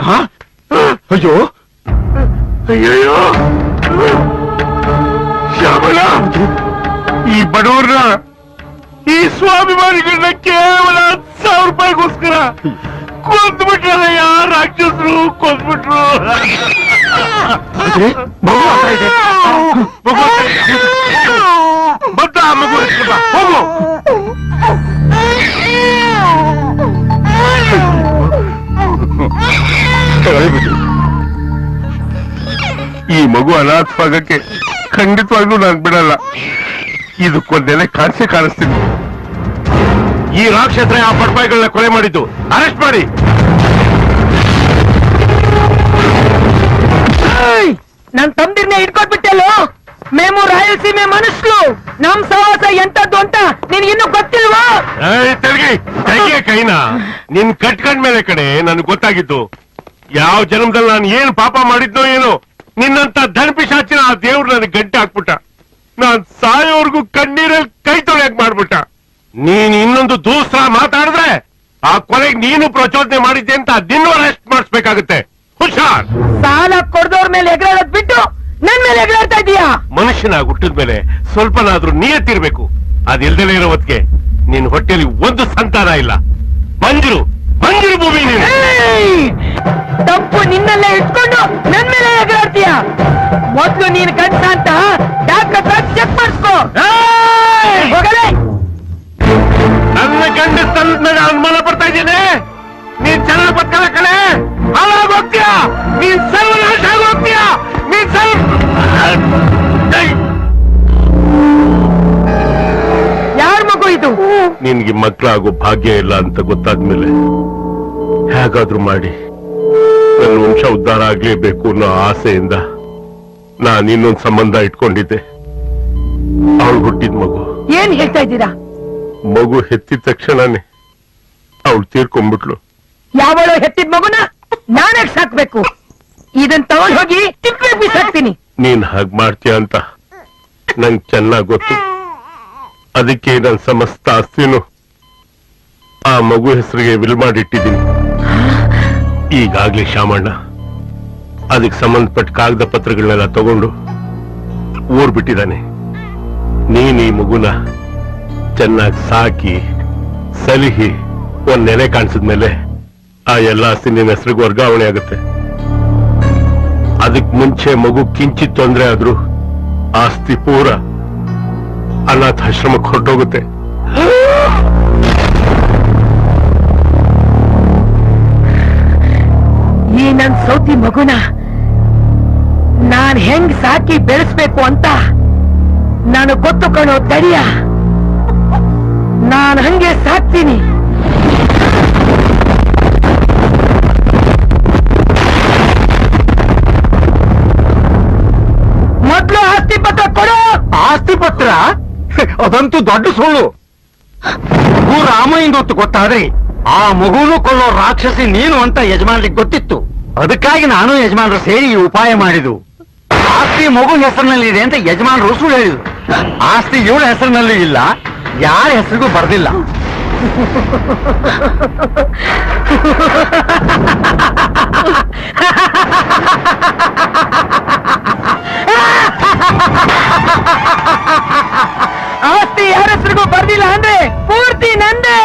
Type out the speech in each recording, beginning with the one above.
ಅಯ್ಯೋ. ಅಯ್ಯಯ್ಯೋ. ಶ್ಯಾಮಲ ಈ ಬಡವ್ರನ್ನ ಈ ಸ್ವಾಭಿಮಾನಿಗಳನ್ನ ಕೇವಲ ಹತ್ತು ಸಾವಿರ ರೂಪಾಯಿಗೋಸ್ಕರ ಕೊಂದ್ಬಿಟ್ರಲ್ಲ ಯಾರ ರಾಕ್ಷಸರು ಕೊಂದ್ಬಿಟ್ರು. ಮಗು ಆಗ್ತಾ ಇದೆ. ಮಗು ಮಗು ಅನಾಥವಾಗಕ್ಕೆ ಖಂಡಿತವಾಗ್ಲೂ ನಾನು ಬಿಡಲ್ಲ. ಇದಕ್ಕೊಂದೆಲೆ ಕಾಣಿಸಿ ಕಾಣಿಸ್ತೀನಿ. ಈ ರಾಕ್ಷಸ ಆ ಪಡ್ಪಾಯಿಗಳನ್ನ ಕೊಲೆ ಮಾಡಿದ್ದು. ಅರೆಸ್ಟ್ ಮಾಡಿ! ನನ್ ತಮ್ದಿರ್ನ ಮೇಮು మేము ರಾಯಲಸೀಮೆ ಮನುಷ್ಯರು ನಮ್ ಸಹವಾಸ ಎಂತದ್ದು ಅಂತ ಗೊತ್ತಿಲ್ವಾ? ಏಯ್, ತೆಲ್ಗಿ ತೆಗಿಯ ಕೈನ? ನಿನ್ ಕಟ್ಕೊಂಡ್ ಮೇಲೆ ಕಡೆ ನನ್ಗೆ ಗೊತ್ತಾಗಿತ್ತು ಯಾವ ಜನ್ಮದಲ್ಲಿ ನಾನು ಏನ್ ಪಾಪ ಮಾಡಿದ್ನೋ ಏನೋ? ನಿನ್ನಂತ ಧನಪಿಶಾಚಿನ ಆ ದೇವ್ರು ನನಗೆ ಗಂಟೆ ಹಾಕ್ಬಿಟ್ಟ. ನಾನ್ ಸಾಯೋರ್ಗು ಕಣ್ಣೀರಲ್ಲಿ ಕೈ ತೊಳೆಯಕ್ ಮಾಡ್ಬಿಟ್ಟ. ನೀನ್ ಇನ್ನೊಂದು ದೂಸ್ರ ಮಾತಾಡಿದ್ರೆ ಆ ಕೊಲೆಗ್ ನೀನು ಪ್ರಚೋದನೆ ಮಾಡಿದ್ದೆ ಅಂತ ದಿನ ಅರೆಸ್ಟ್ ಮಾಡಿಸ್ಬೇಕಾಗುತ್ತೆ. ಹುಷಾರ್. ಸಾಲ ಕೊಡ್ದವ್ರ ಮೇಲೆ ಎಗರಾಡೋದ್ ಬಿಟ್ಟು ನನ್ ಮೇಲೆ ಎಗರಾಡ್ತಾ ಇದೀಯಾ ಮನುಷ್ಯನಾಗಿ ಹುಟ್ಟಿದ ಮೇಲೆ ಸ್ವಲ್ಪನಾದ್ರೂ ನಿಯತ್ತಿರ್ಬೇಕು ಅದಿಲ್ದಲೇ ಇರೋ ಹೊತ್ತಿಗೆ ನಿನ್ ಹೊಟ್ಟೆಲಿ ಒಂದು ಸಂತಾನ ಇಲ್ಲ. ಮಂಜರು ಮಂಜರು ಭೂಮಿ ನೀನು. ಏಯ್! ತಪ್ಪು ನಿನ್ನಲ್ಲೇ ಇಟ್ಕೊಂಡು ನನ್ ಮೇಲೆ ಎಗರಾಡ್ತೀಯ ಮೊದ್ಲು ನೀನ್ ಕಂಡ ಅಂತ ಡಾಕ್ಟರ್ ಚೆಕ್ ಮಾಡಿಸ್ಕೋ ಹೋಗಲೇ. ನನ್ನ ಗಂಡ ತನ್ನ ಅನುಮಾನ ಪಡ್ತಾ ಇದ್ದೀನಿ. ನೀನ್ ಚೆನ್ನಾಗಿ ಬರ್ತಾ ಕಳೆ ಹಾಳಾಗ್ ಹೋಗ್ತೀಯ? ನೀನ್ ಆಗ್ ಹೋಗ್ತೀಯ? ನೀನ್ ಸರ್ವ ಯಾರ ಯಾರ್ ಮಗು ಇದು? ನಿನ್ಗೆ ಮಕ್ಕಳಾಗೋ ಭಾಗ್ಯ ಇಲ್ಲ ಅಂತ ಗೊತ್ತಾದ್ಮೇಲೆ ಹೇಗಾದ್ರೂ ಮಾಡಿ. ನನ್ನ ವಂಶ ಉದ್ಧಾರ ಆಗ್ಲೇಬೇಕು ಅನ್ನೋ ಆಸೆಯಿಂದ. ನಾನು ಇನ್ನೊಂದು ಸಂಬಂಧ ಇಟ್ಕೊಂಡಿದ್ದೆ. ಅವಳು ಹುಟ್ಟಿದ ಮಗು. ಏನ್ ಹೇಳ್ತಾ ಇದ್ದೀರಾ? ಮಗು ಹೆತ್ತಿದ ತಕ್ಷಣನೇ ಅವಳು ತೀರ್ಕೊಂಡ್ಬಿಟ್ಲು. ಯಾವಳು ಹೆತ್ತಿದ ಮಗುನ? ನಾನೇ ಸಾಕ್ಬೇಕು. ಇದನ್ ತಗೊಂಡ್ ಹೋಗಿ ತಿಪ್ಪೆ ಬಿಸಾಕ್ತೀನಿ ನೀನ್ ಹಾಗೆ ಮಾಡ್ತೀಯ ಅಂತ ನಂಗ್ ಚೆನ್ನಾಗಿ ಗೊತ್ತು. ಅದಕ್ಕೆ ನನ್ನ ಸಮಸ್ತ ಆಸ್ತಿನೂ ಆ ಮಗು ಹೆಸರಿಗೆ ವಿಲ್ ಮಾಡಿಟ್ಟಿದ್ದೀನಿ. ಈಗಾಗ್ಲಿ ಶಾಮಣ್ಣ. ಅದಕ್ಕೆ ಸಂಬಂಧಪಟ್ಟ ಕಾಗದ ಪತ್ರಗಳನ್ನೆಲ್ಲ ತಗೊಂಡು ಊರ್ ಬಿಟ್ಟಿದ್ದಾನೆ ನೀನು ಈ ಮಗುನ ಚೆನ್ನಾಗಿ ಸಾಕಿ, ಸಲಿಹಿ ಒಂದ್ ನೆಲೆ ಕಾಣಿಸಿದ್ಮೇಲೆ ಆ ಎಲ್ಲ ನಿನ್ನ ಹೆಸರಿಗೆ ವರ್ಗಾವಣೆ ಆಗುತ್ತೆ. ಅದಕ್ ಮುಂಚೆ ಮಗು ಕಿಂಚಿತ್ ತೊಂದ್ರೆ ಆದ್ರೂ ಆಸ್ತಿ ಪೂರ ಅನಾಥಾಶ್ರಮಕ್ಕೆ ಹೊರಟೋಗುತ್ತೆ. ಸೌತಿ ಮಗುನ, ನಾನ್ ಹೆಂಗ್ ಸಾಕಿ ಬೆಳೆಸ್ಬೇಕು ಅಂತ ನಾನು ಗೊತ್ತು ಕಣೋ ತಡಿಯ ನಾನ್ ಹಂಗೆ ಸಾಕ್ತೀನಿ. ಮೊದ್ಲು ಆಸ್ತಿ ಪತ್ರ ಕೊಡು. ಆಸ್ತಿ ಪತ್ರ? ಅದಂತೂ ದೊಡ್ಡ ಸುಳ್ಳು. ಮಗು ರಾಮಯ್ಯಂದು ಹೊತ್ತು ಗೊತ್ತಾದ್ರೆ ಆ ಮಗುನು ಕೊಲ್ಲೋ ರಾಕ್ಷಸಿ ನೀನು ಅಂತ ಯಜಮಾನ್ರಿಗೆ ಗೊತ್ತಿತ್ತು. ಅದಕ್ಕಾಗಿ ನಾನು ಯಜಮಾನರು ಸೇರಿ ಈ ಉಪಾಯ ಮಾಡಿದ್ದು. ಆಸ್ತಿ ಮಗು ಹೆಸರಿನಲ್ಲಿದೆ ಅಂತ ಯಜಮಾನರು ಸುಳ್ಳು ಹೇಳಿದ್ರು. ಆಸ್ತಿ ಇವಳ ಹೆಸರಿನಲ್ಲಿ ಇಲ್ಲ ಯಾರ ಹೆಸರಿಗೂ ಬರ್ದಿಲ್ಲ. ಆಸ್ತಿ ಯಾರ ಹೆಸರಿಗೂ ಬರ್ದಿಲ್ಲ ಅಂದ್ರೆ ಪೂರ್ತಿ ನಂದೇ.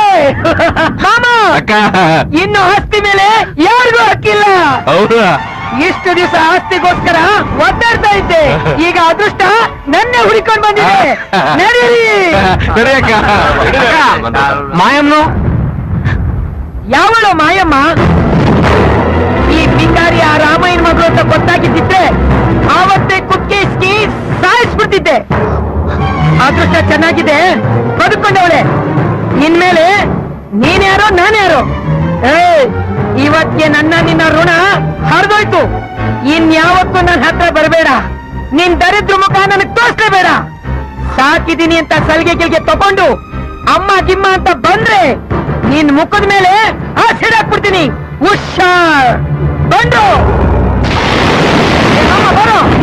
ಮಾಮ ಅಕ್ಕ. ಇನ್ನು ಆಸ್ತಿ ಹೌದಾ? ಇಷ್ಟು ದಿವಸ ಆಸ್ತಿಗೋಸ್ಕರ ಒದ್ದಾಡ್ತಾ ಇದ್ದೆ. ಈಗ ಅದೃಷ್ಟ ನನ್ನೇ ಹುಡುಕೊಂಡು ಬಂದಿದೆ. ನಡೀರಿ. ಅಕ್ಕ. ಮಾಯಮ್ನು ಯಾವಳು ಮಾಯಮ್ಮ? ಈ ಬಿಂಗಾರಿ ಆ ರಾಮಾಯಣ ಮಗಳು ಅಂತ ಗೊತ್ತಾಗಿದ್ದಿದ್ರೆ ಆವತ್ತೇ ಕುಕ್ಕಿ ಸ್ಕಿ ಸಾಯಿಸ್ಬಿಡ್ತಿದ್ದೆ. ಅದೃಷ್ಟ ಚೆನ್ನಾಗಿದೆ. ಬದುಕೊಂಡವಳೆ ಇನ್ಮೇಲೆ ನೀನ್ಯಾರೋ ನಾನ್ಯಾರೋ? ಏ ಇವತ್ತಿಗೆ ನನ್ನ ನಿನ್ನ ಋಣ ಹರಿದೋಯ್ತು. ಇನ್ಯಾವತ್ತೂ ನನ್ನ ಹತ್ರ ಬರಬೇಡ. ನಿನ್ ದರಿದ್ರ ಮುಖ ನನಗ್ ತೋರಿಸ್ಲೇಬೇಡ. ಸಾಕಿದ್ದೀನಿ ಅಂತ ಸಲಿಗೆ ಗಿಲ್ಗೆ ತಗೊಂಡು ಅಮ್ಮ ಗಿಮ್ಮ ಅಂತ ಬಂದ್ರೆ ನಿನ್ ಮುಖದ ಮೇಲೆ ಆಸಿಡ್ ಹಾಕ್ಬಿಡ್ತೀನಿ. ಹುಷಾರ್. ಮಾಮ, ಬರೋ.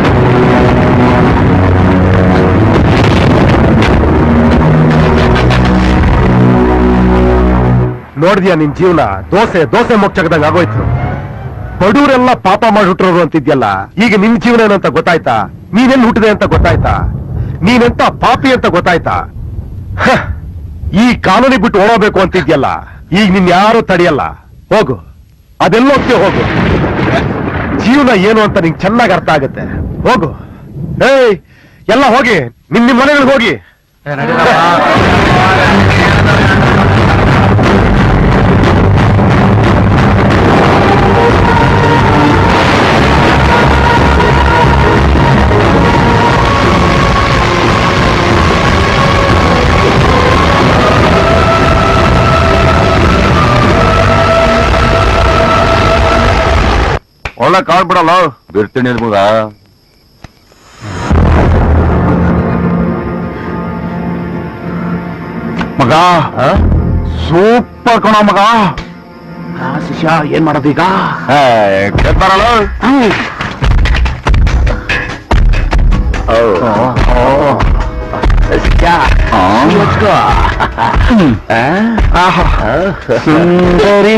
ನೋಡಿದ್ಯಾ ನಿನ್ ಜೀವನ? ದೋಸೆ ದೋಸೆ ಮುಚ್ಚಕದಂಗ ಆಗೋಯ್ತು. ಬಡವರೆಲ್ಲ ಪಾಪ ಮಾಡಿಟ್ರೋರು ಅಂತಿದ್ಯಲ್ಲ, ಈಗ ನಿನ್ ಜೀವನ ಏನಂತ ಗೊತ್ತಾಯ್ತಾ? ನೀನೆಲ್ಲಿ ಹುಟ್ಟಿದೆ ಅಂತ ಗೊತ್ತಾಯ್ತಾ? ನೀನೆಂತ ಪಾಪಿ ಅಂತ ಗೊತ್ತಾಯ್ತಾ? ಈ ಕಾನೂನಿ ಬಿಟ್ಟು ಓಡೋಬೇಕು ಅಂತಿದ್ಯಲ್ಲ, ಈಗ ನಿನ್ ಯಾರು ತಡೆಯಲ್ಲ. ಹೋಗು ಅದೆಲ್ಲೋಕ್ಕೆ ಹೋಗು. ಜೀವನ ಏನು ಅಂತ ನಿಂಗೆ ಚೆನ್ನಾಗಿ ಅರ್ಥ ಆಗುತ್ತೆ. ಹೋಗು. ಏಯ್, ಎಲ್ಲ ಹೋಗಿ ನಿಮ್ ನಿಮ್ ಮನೆಗಳಿಗೆ ಹೋಗಿ. ಒಳ್ಳೆ ಕಾಲ್ ಬಿಡಲ್ಲ ಬಿಡ್ತೀನಿ ಮಗ ಮಗ ಸೂಪರ್ ಕಣ ಮಗ ಶಿಷ್ಯ ಏನ್ ಮಾಡೋದೀಗ ಕೇಳ್ತಾರಲ್ಲ ಸುಂದರಿ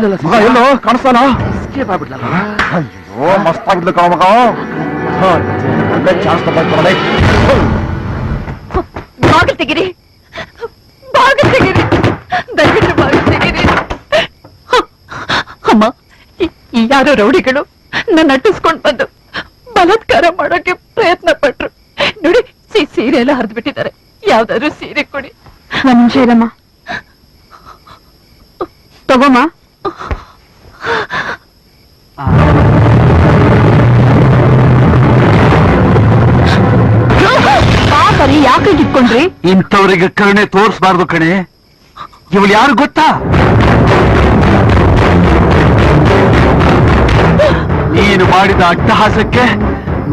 ಸುಂದರಿ ಮಗ ಎಲ್ಲೋ ಕಾಣಿಸ್ತಾನ? ಅಯ್ಯೋ ಮಸ್ತ್ ಆಗಿದ್ಲು ಕಣ ಮಗ. ಹ, ಒಳ್ಳೆ ಚಾನ್ಸ್ ತಗೊಂಡ್ರೆ ಬಾಗಿಲು ತೆಗಿರಿ. ಬಾಗಿಲು ತೆಗಿರಿ. ದಯವಿಟ್ಟು ಬಾಗಿಲು ತೆಗಿರಿ. ಅಮ್ಮ ಈ- ಯಾರೋ ರೌಡಿಗಳು ನನ್ನ ಅಟ್ಟಿಸ್ಕೊಂಡ್ ಬಂದು ಬಲತ್ಕಾರ ಮಾಡೋಕೆ ಪ್ರಯತ್ನ ಪಟ್ರು. ನೋಡಿ ಸಿ- ಸೀರೆ ಎಲ್ಲ ಹರಿದ್ಬಿಟ್ಟಿದ್ದಾರೆ. ಯಾವ್ದಾದ್ರು ಸೀರೆ ಕೊಡಿ. ಒಂದ್ ನಿಮಿಷ ಇರಮ್ಮ. ಇಟ್ಕೊಂಡ್ರಿ ಇಂಥವ್ರಿಗೆ ಕರುಣೆ ತೋರಿಸ್ಬಾರ್ದು ಕಣೆ. ಇವಳು ಯಾರು ಗೊತ್ತಾ? ನೀನು ಮಾಡಿದ ಅಟ್ಟಹಾಸಕ್ಕೆ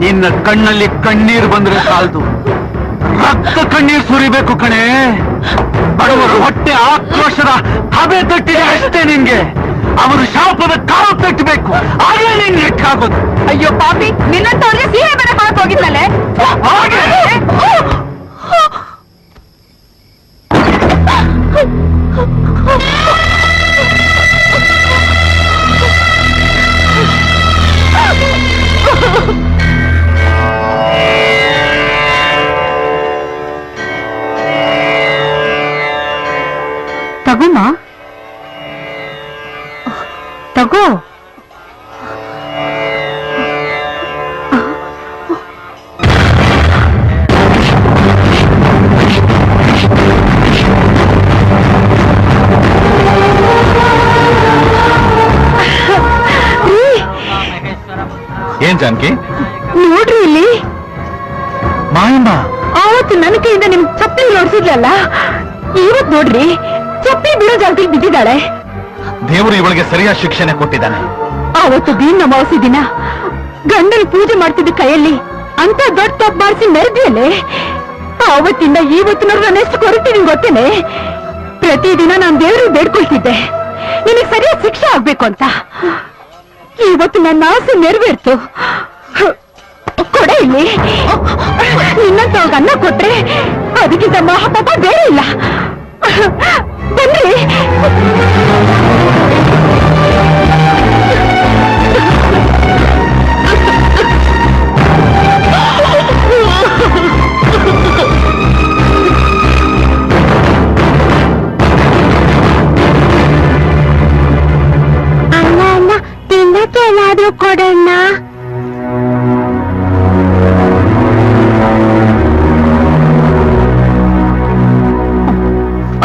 ನಿನ್ನ ಕಣ್ಣಲ್ಲಿ ಕಣ್ಣೀರು ಬಂದ್ರೆ ಸಾಲದು. ರಕ್ತ ಕಣ್ಣೀರು ಸುರಿಬೇಕು ಕಣೆ. ಬಡವರ ಹೊಟ್ಟೆ ಆಕ್ರೋಶದ ಹಬೆ ತಟ್ಟಿದೆ ಅಷ್ಟೇ ನಿನ್ಗೆ. ಅವರು ಶಾಪದ ಕಾಲು ತಟ್ಟಬೇಕು. ಹಾಗೆ ನಿನ್ ಲೆಕ್ಕಾಗೋದು. ಅಯ್ಯೋ ಪಾಪಿ ನಿನ್ನಂತವ್ರಿಗೆ ಸೀರೆ ಬೇರೆ ಕೊಡಕ್ ಹೋಗಿದ್ದಲೆ ಹಾಗೆ ತಗೋಮ್ಮ ಏನ್ ಜಾನಕಿ? ನೋಡ್ರಿ ಇಲ್ಲಿ. ಮಾಯಮ್ಮ ಆವತ್ತು ನನ್ನ ಕೈಯಿಂದ ನಿಮ್ ಚಪ್ಪಲಿ ನೋಡ್ಸಿದ್ಲಲ್ಲ? ಇವತ್ ನೋಡ್ರಿ ಚಪ್ಪಲಿ ಬಿಡೋ ಜಾಗದಲ್ಲಿ ಬಿದ್ದಿದ್ದಾಳೆ. ದೇವರು ಇವಳಿಗೆ ಸರಿಯಾದ ಶಿಕ್ಷಣೆ ಕೊಟ್ಟಿದ್ದಾನೆ. ಆವತ್ತು ದೀನ ಅಮಾವಾಸ್ಯ ದಿನ ಗಂಡನ ಪೂಜೆ ಮಾಡ್ತಿದ್ದ ಕೈಯಲ್ಲಿ ಅಂತ ದೊಡ್ಡ ತಪ್ಪು ಮಾಡಿಸಿ ಮೆರೆದಿಯಲ್ಲೇ? ಅವತ್ತಿಂದ ಇವತ್ತು ನನ್ನ ಎಷ್ಟು ಕೊರತೀನಿ ಗೊತ್ತೇನೆ? ಪ್ರತಿದಿನ ನಾನು ದೇವ್ರಿಗೆ ಬೇಡ್ಕೊಳ್ತಿದ್ದೆ. ನಿನಗೆ ಸರಿಯಾದ ಶಿಕ್ಷೆ ಆಗ್ಬೇಕು ಅಂತ. ಇವತ್ತು ನನ್ನ ಆಸೆ ನೆರವೇರ್ತು. ಕೊಡೆ ಇಲ್ಲಿ. ನಿನ್ನಂತ ಅನ್ನ ಕೊಟ್ರೆ ಅದಕ್ಕಿಂತ ಮಹಾಪಾಪ ಬೇರೆ ಇಲ್ಲ. ಬನ್ನಿ.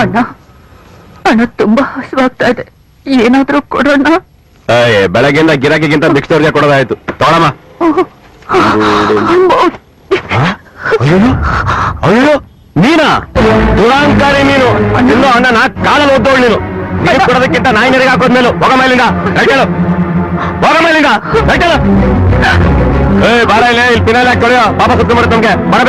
ಅಣ್ಣ. ಅಣ್ಣ ತುಂಬಾ ಹಸುವಾಗ್ತಾ ಇದೆ. ಏನಾದ್ರೂ ಕೊಡೋಣ? ಬೆಳಗ್ಗೆಯಿಂದ ಗಿರಾಕಿಗಿಂತ ಮಿಕ್ಸರ್ಗೆ ಕೊಡೋದಾಯ್ತು. ತೋಳಮ್ಮ. ಅಯ್ಯೋ ನೀನಾ? ದುರಾಂಕಾರಿ ನೀನು ಇನ್ನೂ ಅಣ್ಣ ನಾ ಕಾಲಲ್ಲಿ ಓದ್ದೋಳು ನೀನು. ನೀರು ಕೊಡೋದಕ್ಕಿಂತ ನಾಯಿ ನೆರೆಗೆ ಹಾಕೋದ್ಮೇಲೆ ಹೋಗ ಮೇಲಿಂದ ಹೇಳ್ಕೇಳು ಹೋಗ ಮೇಲಿಂದ ಹೇಳ್ಕೇಳು ಏ ಬಾರ ಇಲ್ಲ ಇಲ್ಲಿ ಪಿನಾಲ್ ಹಾಕಿ ತೊಳೆಯೋ ಪಾಪ ಸುತ್ತ ಮಾಡುತ್ತೆ ನಮ್ಗೆ. ಬರ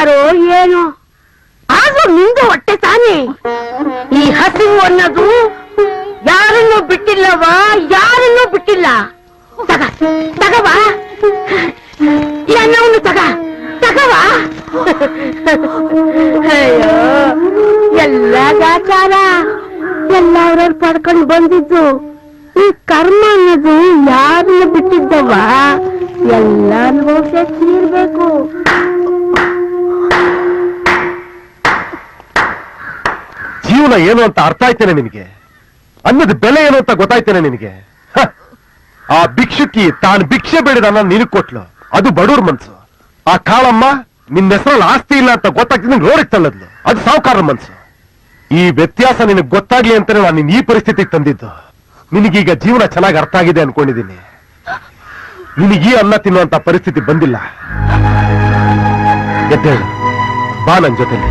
ಯಾರೋ ಏನೋ? ಆದ್ರೂ ನಿಂದು ಹೊಟ್ಟೆ ತಾನೇ? ಈ ಹಸಿವು ಅನ್ನೋದು ಯಾರನ್ನು ಬಿಟ್ಟಿಲ್ಲವ ಯಾರನ್ನೂ ಬಿಟ್ಟಿಲ್ಲ. ತಗ ತಗವಾ ಈ ಅನ್ನವನ್ನು ತಗ ತಗವಾ ಅಯ್ಯೋ, ಎಲ್ಲ ಗಾಚಾರ. ಎಲ್ಲ ಅವ್ರವ್ರು ಪಡ್ಕೊಂಡು ಬಂದಿದ್ದು. ಈ ಕರ್ಮ ಅನ್ನೋದು ಯಾರನ್ನ ಬಿಟ್ಟಿದ್ದವ ಎಲ್ಲ ಅನುಭವಿಸೇ ತೀರ್ಬೇಕು ಜೀವನ ಏನು ಅಂತ ಅರ್ಥ ಆಯ್ತೇನೆ ನಿನಗೆ ಅನ್ನದ ಬೆಲೆ ಏನು ಅಂತ ಗೊತ್ತಾಯ್ತೇನೆ ನಿನಗೆ! ಆ ಭಿಕ್ಷುಕಿ ತಾನು ಭಿಕ್ಷೆ ಬೇಡಿದ ಅನ್ನ ನೀನು ಕೊಟ್ಲು. ಅದು ಬಡೂರ್ ಮನ್ಸು. ಆ ಕಾಳಮ್ಮ ನಿನ್ನ ಹೆಸರಲ್ಲಿ ಆಸ್ತಿ ಇಲ್ಲ ಅಂತ ಗೊತ್ತಾಗ್ತಿದ್ ರೋಡಿಗೆ ತಳ್ಳದ್ಲು. ಅದು ಸಾವುಕಾರ ಮನ್ಸು. ಈ ವ್ಯತ್ಯಾಸ ನಿನಗ್ ಗೊತ್ತಾಗ್ಲಿ ಅಂತಾನೆ ನಾನು ನಿನ್ ಈ ಪರಿಸ್ಥಿತಿಗೆ ತಂದಿದ್ದು. ನಿನಗೀಗ ಜೀವನ ಚೆನ್ನಾಗಿ ಅರ್ಥ ಆಗಿದೆ ಅನ್ಕೊಂಡಿದ್ದೀನಿ ನಿನಗೆ ಅನ್ನ ತಿನ್ನುವಂತ ಪರಿಸ್ಥಿತಿ ಬಂದಿಲ್ಲ. ಎದ್ದೇಳು. ಬಾ ನನ್ ಜೊತೆಲಿ.